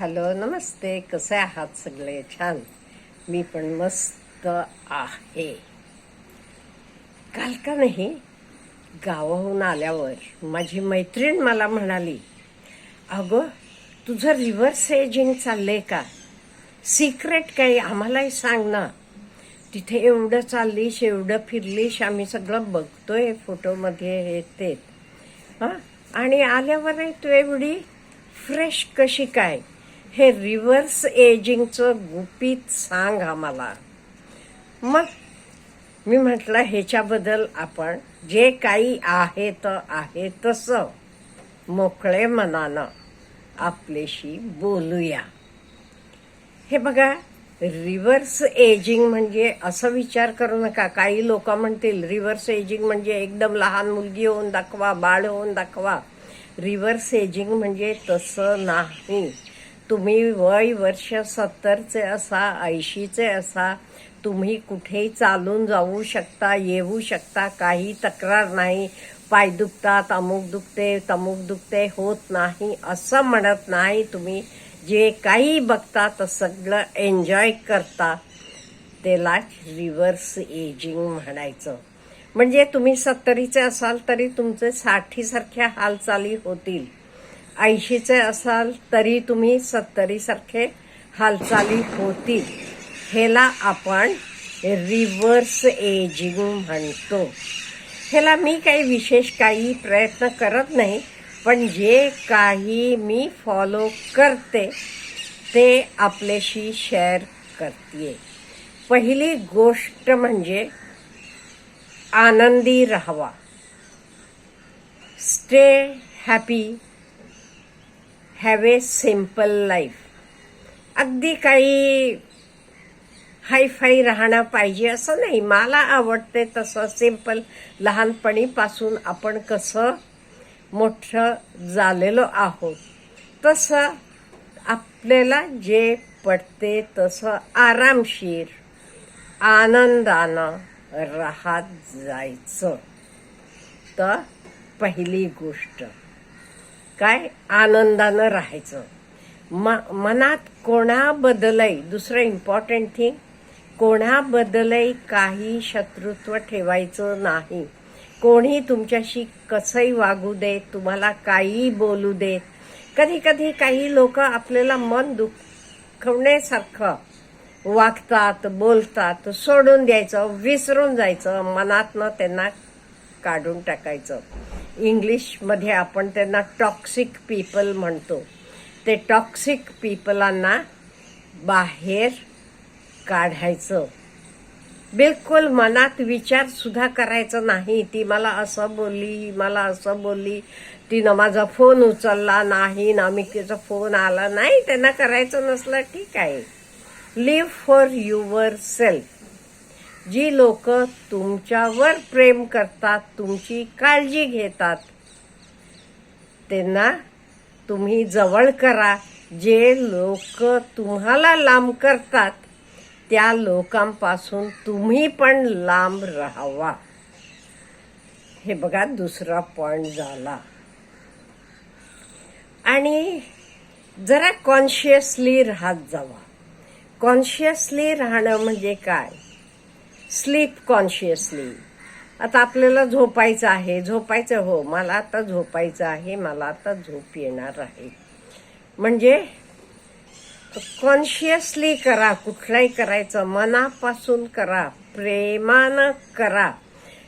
Hello नमस्ते. कसे आहात सगळे? छान. मी पण मस्त आहे. काल का नाही गावाहून आल्यावर माझी मैत्रीण मला म्हणाली अगं तुझं रिव्हर्स एजिंग चाललंय का? सिक्रेट काही आम्हालाही सांग ना. तिथे एवढं चाललीस एवढं फिरलीस आम्ही सगळं बघतोय फोटोमध्ये हे ते. हां? आणि आल्यावर तू एवढी फ्रेश कशी काय? हे रिव्हर्स एजिंगचं गुपित सांग आम्हाला. मग मी म्हटलं ह्याच्याबद्दल आपण जे काही आहे तर आहे तसं. मोकळे मनानं आपल्याशी बोलूया. हे बघा रिव्हर्स एजिंग म्हणजे असं विचार करू नका. काही लोक म्हणतील रिव्हर्स एजिंग म्हणजे एकदम लहान मुलगी होऊन दाखवा बाळ होऊन दाखवा. रिव्हर्स एजिंग म्हणजे तसं नाही. तुम्ही वय वर्ष सत्तरचे असा ऐंशीचे असा तुम्ही कुठेही चालून जाऊ शकता येऊ शकता काही तक्रार नाही पाय दुखतात अमुक दुखते तमुक दुखते होत नाही असं म्हणत नाही तुम्ही. जे काही बघता तर सगळं एन्जॉय करता. त्याला रिव्हर्स एजिंग म्हणायचं. म्हणजे तुम्ही सत्तरीचे असाल तरी तुमचे साठीसारख्या हालचाली होतील. ऐंशीचे असाल तरी तुम्ही सत्तरीसारखे हालचाली होतील. ह्याला आपण रिव्हर्स एजिंग म्हणतो. ह्याला मी काही विशेष काही प्रयत्न करत नाही पण जे काही मी फॉलो करते ते आपल्याशी शेअर करते पहिली गोष्ट म्हणजे आनंदी राहावा. Stay happy have a simple life अगदी काही हायफाय राहणं पाहिजे असं नाही. मला आवडते तसं सिंपल लहानपणीपासून आपण कसं मोठं झालेलो आहोत. तसं आपल्याला जे पडते तसं आरामशीर आनंदानं राहत जायचं. तर पहिली गोष्ट. काय आनंदानं राहायचं. म मनात कोणाबद्दलही दुसरं इम्पॉर्टंट थिंग कोणाबद्दलही काही शत्रुत्व ठेवायचं नाही. कोणी तुमच्याशी कसंही वागू दे तुम्हाला काहीही बोलू दे. कधी कधी काही लोक आपल्याला मन दुखवण्यासारखं वागतात बोलतात सोडून द्यायचं विसरून जायचं मनातनं त्यांना काढून टाकायचं. इंग्लिशमध्ये आपण त्यांना टॉक्सिक पीपल म्हणतो. ते टॉक्सिक पीपलांना बाहेर काढायचं. बिलकुल मनात विचार सुद्धा करायचं नाही. ती मला असं बोलली मला असं बोलली. तिनं माझा फोन उचलला नाही ना मी तिचा फोन आला नाही. त्यांना करायचं नसलं ठीक आहे. लिव्ह फॉर युअर सेल्फ जी लोक तुमच्यावर प्रेम करतात तुमची काळजी घेतात त्यांना तुम्ही जवळ करा. जे लोक तुम्हाला लांब करतात त्या लोकांपासून तुम्ही पण लांब राहावा. हे बघा दुसरा पॉईंट झाला. आणि जरा कॉन्शियसली राहत जावा. कॉन्शियसली राहणं म्हणजे काय? स्लीप कॉन्शियसली आता आपल्याला झोपायचं आहे झोपायचं हो मला आता झोपायचं आहे मला आता झोप येणार आहे. म्हणजे कॉन्शियसली करा कुठलाही करायचं मनापासून करा प्रेमानं करा.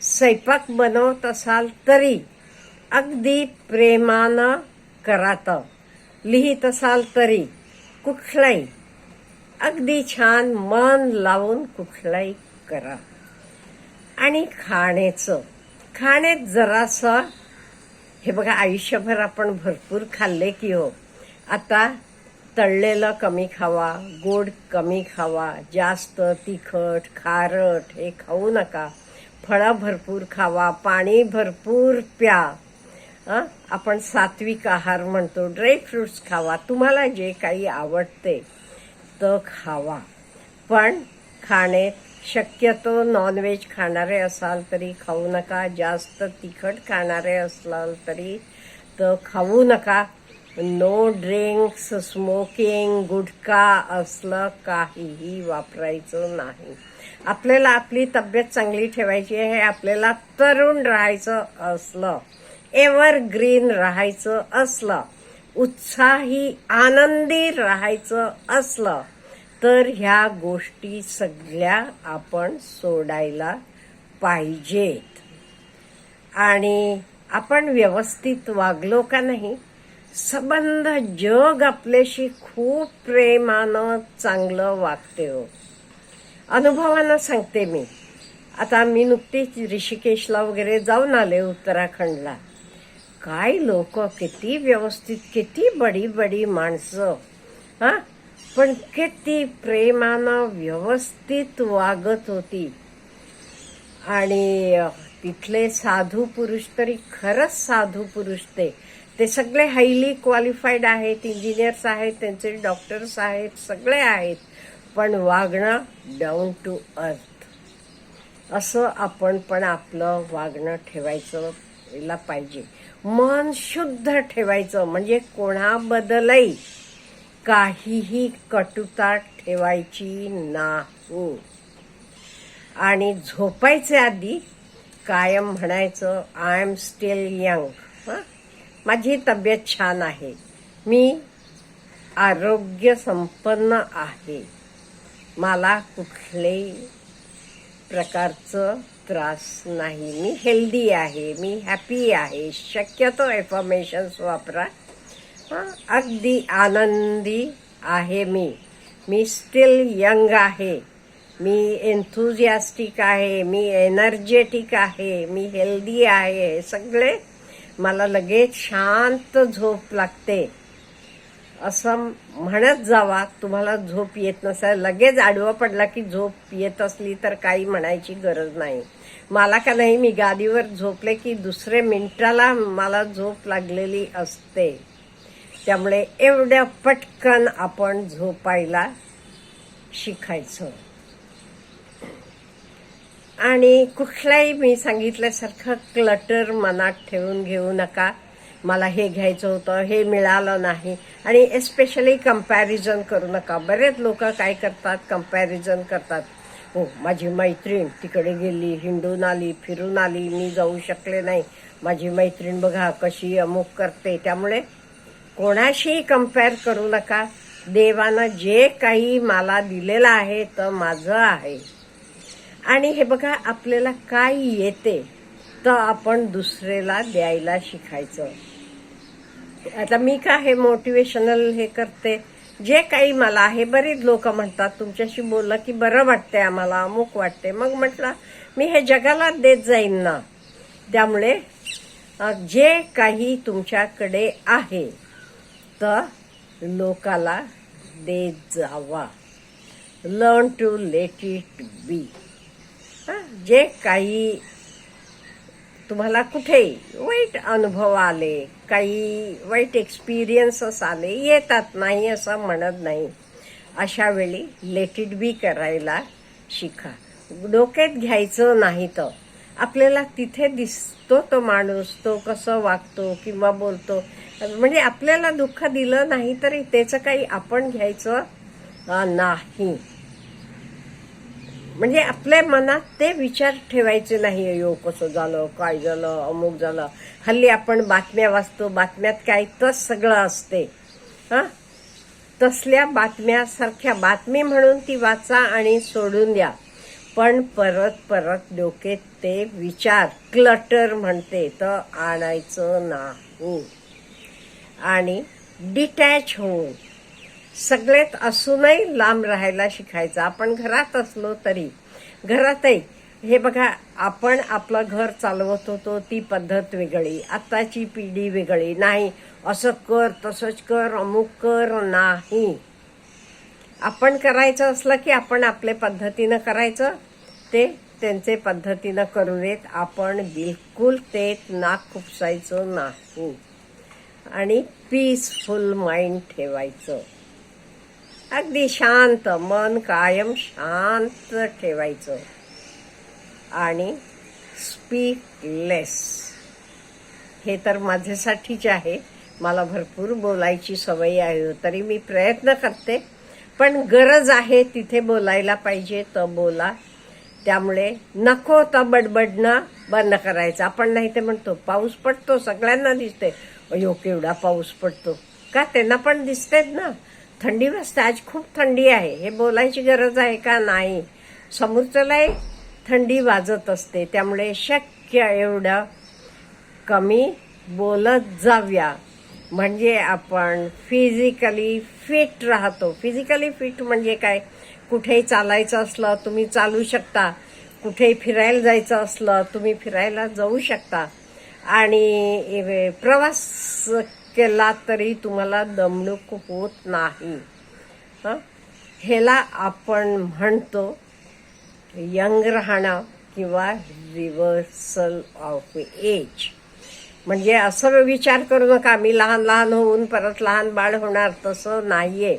स्वयंपाक बनवत असाल तरी अगदी प्रेमानं करात लिहित असाल तरी कुठलाही. अगदी छान मन लावून कुठलाही करा. आणि खाण्याचं. खाण्यात जरासं हे बघा आयुष्यभर आपण भरपूर खाल्ले की हो. आता तळलेलं कमी खावा गोड कमी खावा जास्त तिखट खारट हे खाऊ नका. फळं भरपूर खावा पाणी भरपूर प्या. आपण सात्विक आहार म्हणतो ड्रायफ्रुट्स खावा. तुम्हाला जे काही आवडते तर खावा. पण खाण्यात शक्यतो नॉनव्हेज खाणारे असाल तरी खाऊ नका. जास्त तिखट खाणारे असाल तरी तर खाऊ नका. नो ड्रिंक्स स्मोकिंग गुटखा असलं काहीही वापरायचं नाही. आपल्याला आपली तब्येत चांगली ठेवायची आहे आपल्याला तरुण राहायचं असलं एव्हरग्रीन राहायचं असलं उत्साही आनंदी राहायचं असलं तर ह्या गोष्टी सगळ्या आपण सोडायला पाहिजेत. आणि आपण व्यवस्थित वागलो का नाही? संबंध जग आपल्याशी खूप प्रेमानं चांगलं वागते हो. अनुभवानं सांगते मी. आता मी नुकतीच ऋषिकेशला वगैरे जाऊन आले उत्तराखंडला. काय लोक किती व्यवस्थित किती बडी बडी माणसं हां? पण किती प्रेमानं व्यवस्थित वागत होती. आणि तिथले साधू पुरुष तरी खरंच साधू पुरुष ते. ते सगळे हायली क्वालिफाईड आहेत इंजिनियर्स आहेत त्यांचे डॉक्टर्स आहेत सगळे आहेत. पण वागणं डाऊन टू अर्थ असं आपण पण आपलं वागणं ठेवायचं पाहिजे. मन शुद्ध ठेवायचं म्हणजे कोणाबद्दलही. काहीही कटुता ठेवायची नाही. आणि झोपायचे आधी कायम म्हणायचं आय एम स्टील यंग माझी तब्येत छान आहे. मी आरोग्य संपन्न आहे. मला कुठल्याही प्रकारचं त्रास नाही. मी हेल्दी आहे. मी हॅपी आहे. शक्यतो एफॉर्मेशन्स वापरा. अगदी आनंदी आहे मी. मी स्टील यंग आहे. मी एन्थुझियास्टिक आहे. मी एनर्जेटिक आहे. मी हेल्दी आहे. सगळे मला लगेच शांत झोप लागते. असं म्हणत जावा तुम्हाला झोप येत नसेल. लगेच आडवा पडला की झोप येत असली तर काही म्हणायची गरज नाही. मला का नाही मी गादीवर झोपले की दुसरे मिनिटाला मला झोप लागलेली असते. त्यामुळे एवढ्या पटकन आपण झोपायला शिकायचं. आणि कुठलाही मी सांगितल्यासारखं क्लटर मनात ठेवून घेऊ नका. मला हे घ्यायचं होतं हे मिळालं नाही. आणि एस्पेशली कंपॅरिझन करू नका. बरेच लोक काय करतात? कंपॅरिझन करतात. हो माझी मैत्रीण तिकडे गेली हिंडून आली फिरून आली मी जाऊ शकले नाही. माझी मैत्रीण बघा कशी अमुक करते. त्यामुळे कोणाशीही कंपेअर करू नका. देवानं जे काही मला दिलेलं आहे तर माझं आहे. आणि हे बघा आपल्याला काय येते तर आपण दुसऱ्याला द्यायला शिकायचं. आता मी का हे मोटिवेशनल हे करते? जे काही मला आहे बरीच लोक म्हणतात तुमच्याशी बोललं की बरं वाटते आम्हाला अमुक वाटते मग म्हटलं मी हे जगाला देत जाईन ना. त्यामुळे जे काही तुमच्याकडे आहे तर लोकाला देत जावा. Learn to let it be जे काही तुम्हाला कुठे वाईट अनुभव आले काही वाईट एक्सपिरियन्सेस आले येतात नाही असं म्हणत नाही. अशा वेळी लेट इट बी करायला शिका. डोक्यात घ्यायचं नाही तर. आपल्याला तिथे दिसतो तो माणूस तो कसं वागतो किंवा बोलतो म्हणजे आपल्याला दुःख दिलं नाही तरी त्याचं काही आपण घ्यायचं नाही. म्हणजे आपल्या मनात ते विचार ठेवायचे नाही अयो कसं झालं काय झालं अमुक झालं. हल्ली आपण बातम्या वाचतो बातम्यात काय तस सगळं असते. हा? तसल्या बातम्यासारख्या बातमी म्हणून ती वाचा आणि सोडून द्या. पण परत परत डोके ते विचार क्लटर म्हणते तर आणायचं नाही. आणि डिटॅच होऊन सगळ्यात असूनही लांब राहायला शिकायचं. आपण घरात असलो तरी घरातही हे बघा आपण आपलं घर चालवत होतो ती पद्धत वेगळी आत्ताची पिढी वेगळी. नाही असं कर तसंच कर अमुक कर नाही. आपण करायचं असलं की आपण आपल्या पद्धतीनं करायचं ते त्यांचे पद्धतीनं करू देत आपण बिलकुल ते नाक खुपसायचं नाही. आणि पीसफुल माइंड ठेवायचं. अगदी शांत मन कायम शांत ठेवायचं. आणि स्पीक लेस हे तर माझ्यासाठीच आहे. मला भरपूर बोलायची सवय आहे तरी मी प्रयत्न करते. पण गरज आहे तिथे बोलायला पाहिजे तर बोला. त्यामुळे नको तर बडबडणं बंद करायचं. आपण नाही ते म्हणतो पाऊस पडतो सगळ्यांना दिसते अयो केवढा पाऊस पडतो. का त्यांना पण दिसतेच ना? थंडी वाजते. आज खूप थंडी आहे. हे बोलायची गरज आहे का? नाही. समोरच्यालाही थंडी वाजत असते. त्यामुळे शक्य एवढं कमी बोलत जाऊया. म्हणजे आपण फिजिकली फिट राहतो. फिजिकली फिट म्हणजे काय? कुठेही चालायचं असलं तुम्ही चालू शकता. कुठेही फिरायला जायचं असलं तुम्ही फिरायला जाऊ शकता. आणि प्रवास केला तरी तुम्हाला दमणूक होत नाही. ह्याला आपण म्हणतो यंग राहणं किंवा रिव्हर्सल ऑफ एज म्हणजे असं विचार करू नका मी लहान लहान होऊन परत लहान बाळ होणार तसं नाही आहे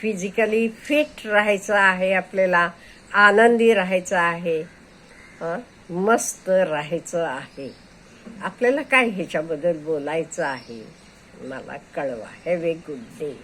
फिजिकली फिट राहायचं आहे आपल्याला आनंदी राहायचं आहे. मस्त राहायचं आहे. आपल्याला काय ह्याच्याबद्दल बोलायचं आहे? मला कळवा. Have a good day